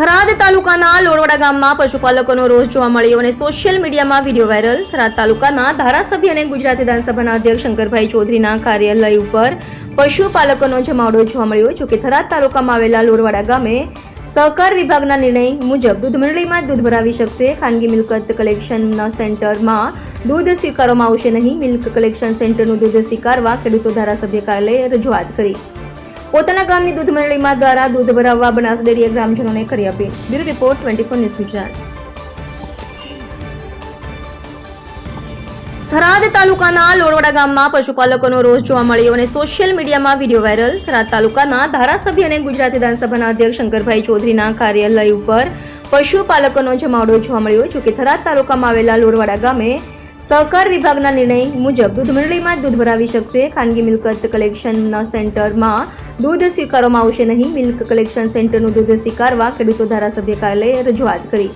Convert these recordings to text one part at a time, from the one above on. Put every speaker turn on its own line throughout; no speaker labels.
થરાદ તાલુકાના લોરવાડા ગામમાં પશુપાલકોનો રોષ જોવા મળ્યો અને સોશિયલ મીડિયામાં વીડિયો વાયરલ થરાદ તાલુકાના ધારાસભ્ય અને ગુજરાત વિધાનસભાના અધ્યક્ષ શંકરભાઈ ચૌધરીના કાર્યાલય ઉપર પશુપાલકોનો જમાવડો જોવા મળ્યો, જોકે થરાદ તાલુકામાં આવેલા લોરવાડા ગામે સહકાર વિભાગના નિર્ણય મુજબ દૂધ મંડળીમાં જ દૂધ ભરાવી શકશે. ખાનગી મિલકત કલેક્શન સેન્ટરમાં દૂધ સ્વીકારવામાં આવશે નહીં. મિલ્ક કલેક્શન સેન્ટરનું દૂધ સ્વીકારવા ખેડૂતો ધારાસભ્ય કાર્યાલયે રજૂઆત કરી. પોતાના ગામની દૂધ મંડળીમાં દ્વારા દૂધ ભરાવવા બનાસ ડેરીએ ગ્રામજનોને કરી appeal. Bureau report twenty four news Gujarat. Tharad તાલુકાના લોડવાડા ગામમાં પશુપાલકોનો રોષ જોવા મળ્યો અને સોશિયલ મીડિયામાં વીડિયો વાયરલ. થરાદ તાલુકાના ધારાસભ્ય અને ગુજરાત વિધાનસભાના અધ્યક્ષ શંકરભાઈ ચૌધરીના કાર્યાલય ઉપર પશુપાલકોનો જમાવડો જોવા મળ્યો. જોકે થરાદ તાલુકામાં આવેલા લોરવાડા ગામે સહકાર વિભાગના નિર્ણય મુજબ દૂધ મંડળીમાં દૂધ ભરાવી શકશે. ખાનગી મિલકત કલેક્શન સેન્ટરમાં દૂધ સ્વીકારવામાં આવશે નહીં. મિલ્ક કલેક્શન સેન્ટરનું દૂધ સ્વીકારવા ખેડૂતો ધારાસભ્ય કાર્યાલયે રજૂઆત કરી.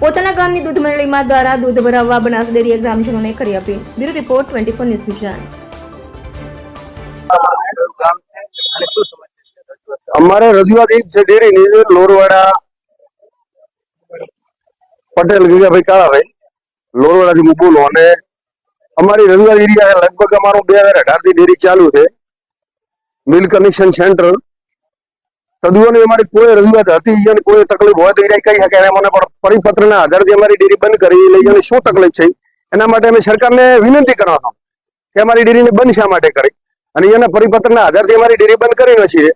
પોતાના ગામની દૂધ મંડળીમાં દ્વારા દૂધ ભરાવવા બનાસ ડેરીએ ગ્રામજનોને કરી appeal. Bureau report twenty four news Gujarat
અમારે રજૂઆત એ જ છે ડેરીની. લોરવાડા પટેલ, ગીગાભાઈ કાળાભાઈ. લોરવાડાથી હું બોલું અને અમારી રજૂઆત એરિયા લગભગ અમારું બે હજાર અઢારથી ડેરી ચાલુ છે. મિલ્ક કનેક્શન સેન્ટર તદુઓની અમારી કોઈ રજૂઆત હતી અને કોઈ તકલીફ હોય તો એ કહી શકે અને મને પણ પરિપત્રના આધારથી અમારી ડેરી બંધ કરી લઈ અને શું તકલીફ છે? એના માટે અમે સરકારને વિનંતી કરવા છું કે અમારી ડેરીને બંધ શા માટે કરી? અને એના પરિપત્રના આધારથી અમારી ડેરી બંધ કરી નથી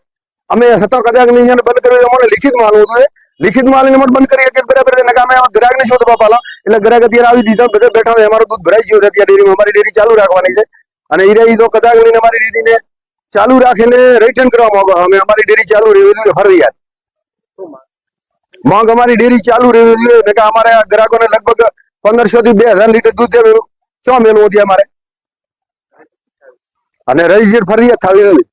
અમે હતા કદાચ અહીંયા બંધ કર્યું અમને લિખિત માલું જોઈએ. લિખિત માલ અમે બંધ કરી શકીએ, બરાબર છે. નકા અમે ગ્રાહકને શોધવા પાલા. એટલે ગ્રાહક અત્યારે આવી દીધા, બધા બેઠા અમારું દૂધ ભરાઈ ગયું છે ત્યાં ડેરીમાં અમારી ડેરી ચાલુ રાખવાની છે. અને એ રહી તો કદાચ અમારી ડેરીને ચાલુ રાખીને રિટર્ન કરવા માંગો. અમે અમારી ડેરી ચાલુ રહેવી જોઈએ, ફરજિયાત. માંગ અમારી ડેરી ચાલુ રહેવી જોઈએ કે અમારે ગ્રાહકોને લગભગ પંદરસો થી બે હજાર લીટર દૂધ ક્યાં મેળવું છે અમારે? અને રજિસ્ટર ફરજિયાત થવી નથી